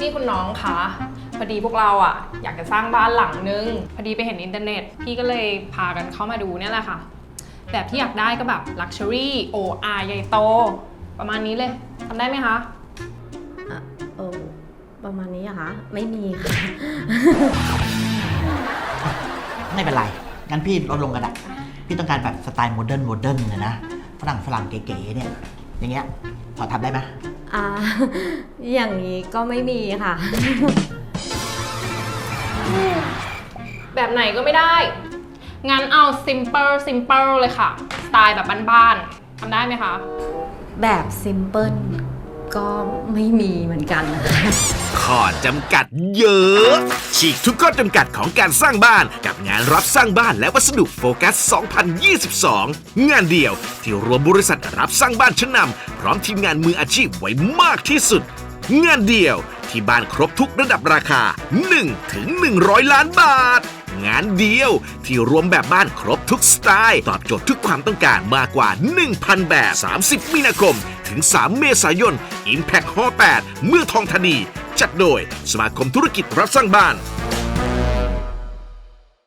นี่คุณน้องคะพอดีพวกเราอะอยากจะสร้างบ้านหลังนึง พอดีไปเห็นอินเทอร์เน็ต พี่ก็เลยพากันเข้ามาดูเนี่ยแหละค่ะ แบบที่อยากได้ก็แบบ Luxury OR ใหญ่โต ประมาณนี้เลยทำได้ไหมคะ อะเออประมาณนี้อะคะไม่มีค่ะ ไม่เป็นไร งั้นพี่ลดลงกันอะพี่ต้องการแบบสไตล์โมเดิร์นโมเดิร์นเลยนะ ฝรั่งฝรั่งเก๋ๆเนี่ย อย่างเงี้ย พอทำได้ไหม อ่า อย่างนี้ก็ไม่มีค่ะ แบบไหนก็ไม่ได้ งั้นเอา simple simple เลยค่ะ สไตล์แบบบ้านๆทำได้ไหมคะ แบบซิมเพิลก็ไม่มีเหมือนกันนะคะ ข้อจำกัดเยอะ ฉีกทุกข้อจำกัดของการสร้างบ้านกับงานรับสร้างบ้านและวัสดุโฟกัส 2022 งานเดียวที่รวมบริษัทรับสร้างบ้านชั้นนำพร้อมทีมงานมืออาชีพไว้มากที่สุด งานเดียวที่บ้านครบทุกระดับราคา 1 ถึง 100 ล้านบาท งานเดียวที่รวมแบบบ้านครบทุกสไตล์ ตอบโจทย์ทุกความต้องการมากกว่า 1,000 แบบ 30 มีนาคม ถึง 3 เมษายน Impact Hall 8เมืองทองธานี จัดโดยสมาคมธุรกิจรับสร้างบ้าน